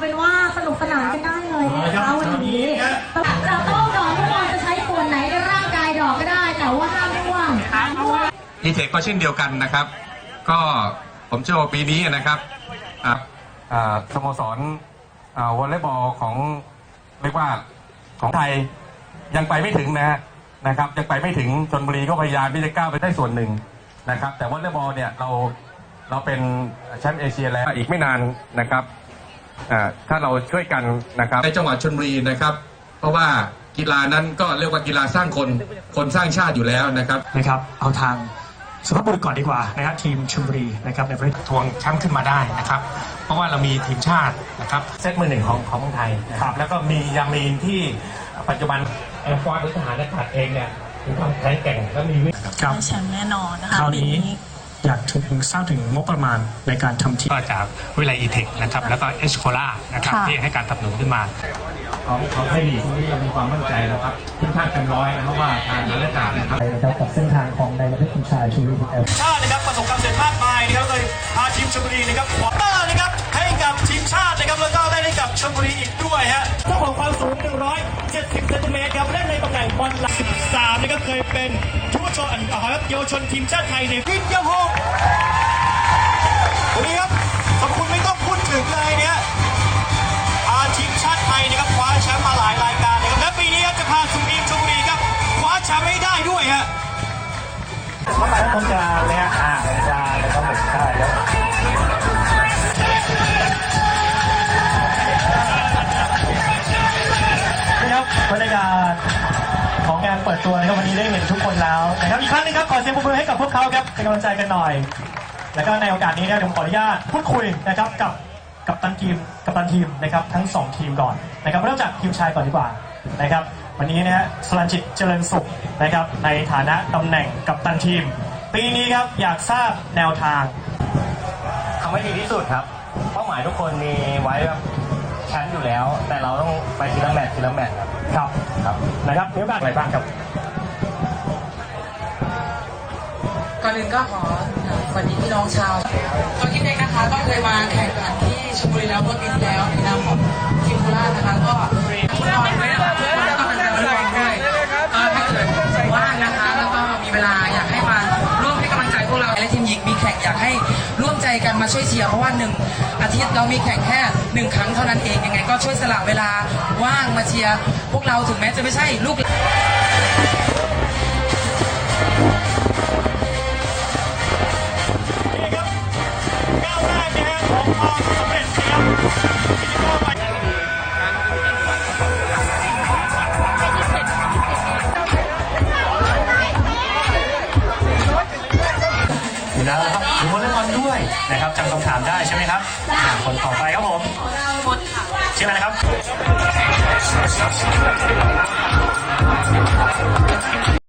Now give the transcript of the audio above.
เป็นว่าสนุกสนานกันได้เลยนะครัคะบวันนี้เราต้องดอกทุกคนจะใช้ส่วนไหนในร่างกายดอกก็ได้ แต่ว่าห้ามร่วงเพราะว่าอีเทคก็เช่นเดียวกันนะครับ ก็ผมเชื่อว่าปีนี้นะครับอ่าอ่าสโมสรอ่าวอลเลย์บอลของเรียกว่าของไทยยังไปไม่ถึงนะฮะนะครับยังไปไม่ถึงชนบุรีก็พยายามที่จะก้าวไปได้ส่วนหนึ่งนะครับ แต่วอลเลย์บอลเนี่ยเราเราเป็นแชมป์เอเชียแล้วอีกไม่นานนะครับอ่า ถ้าเราช่วยกันนะครับในจังหวัดชนบุรีนะครับ เพราะว่ากีฬานั้นก็เรียกว่ากีฬาสร้างคนคนสร้างชาติอยู่แล้วนะครับนะครับเอาทางสุภาพบุรุษก่อนดีกว่านะครับทีมชลบุรีนะครับในประเทศทวงแชมป์ขึ้นมาได้นะครับ เพราะว่าเรามีทีมชาตินะครับเซตมือหนึ่งของของเมืองไทยนะครับแล้วก็มียามีนที่ปัจจุบันแอร์ฟอร์สหรือทหารอากาศเองเนี่ยมีความแข็งแกร่งและมีวิครับได้แชมป์แน่นอนนะคะคราวปีนี้นี้ อยากถึงทราบถึงงบประมาณในการทำทีมก็จากวิไลอีเทคนะครับแล้วก็เอชโคล่านะครับที่ให้การสนับสนุนขึ้นมาของของไทยลีกที่เรามีความมั่นใจนะครับทีมชาติเต็มร้อยนะครับว่าทางนักการนะครับนะครับกับเส้นทางของนประเทศคุณชายชูวิทย์ชาตินะครับประสบความสำเร็จมากมายนะครับเลยพาทีมชลบุรีนะครับคว้านะครับให้กับทีมชาตินะครับแล้วก็ได้ให้กับชลบุรีอีกด้วยฮะเจ้าของความสูง 170เซนติเมตรครับเล่นในตำแหน่งบอลหลัก13นะครับเคยเป็น ชุวชนอ่าครับเยาวชนทีมชาติไทยในวิทยาหกวันนี้ครับขอบคุณไม่ต้องพูดถึงเลยเนี่ยพาทีมชาติไทยนะครับคว้าแชมป์มาหลายรายการนะครับและปีนี้ครับจะพาสุทีมชลบุรีครับคว้าแชมป์ให้ได้ด้วยฮะต้องการเลยฮะอ่าจานนะครับผมใช่แล้วนะครับบรรยากาศ ของงานเปิดตัวนะครับวันนี้ได้เห็นทุกคนแล้วนะครับอีกครั้งหนึงครับขอเสียงปรบมือให้กับพวกเขาครับเป็นกำลังใจกันหน่อย แล้วก็ในโอกาสนี้นะครับผมขออนุญาตพูดคุยนะครับกับกับตันทีมกับตันทีมนะครับทั้งสองทีมก่อนนะครับเริ่มจากทีมชายก่อนดีกว่านะครับวันนี้นะฮะสลันจิตเจริญสุขนะครับในฐานะตำแหน่งกับตันทีม ปีนี้ครับอยากทราบแนวทางทำให้ดีที่สุดครับ เป้าหมายทุกคนมีไว้แบบแชมป์อยู่แล้ว แต่เราต้องไปทีละแมตช์ทีละแมตช์ครับครับครับ นะครับมีโอกาสอะไรบ้างครับ ก่อนอื่นก็ขอสวัสดีพี่น้องชาวตัวคิดเด็กนะคะก็เคยมาแข่งขันที่ชลบุรีแล้วเมื่อปีที่แล้วในนามของทีมโคราช ทีมหญิงมีแข่งอยากให้ร่วมใจกันมาช่วยเชียร์เพราะว่าหนึ่งอาทิตย์เรามีแข่งแค่หนึ่งครั้งเท่านั้นเองยังไง ก็ช่วยสละเวลาว่างมาเชียร์พวกเราถึงแม้จะไม่ใช่ลูกนี่ครับก้าวแรกนะฮะของความสำเร็จ อยู่แล้วนะครับดูวอลเลย์บอลด้วยนะครับจำคำถามได้ใช่ไหมครับอ่าคนต่อไปครับผมชื่ออะไรนะครับ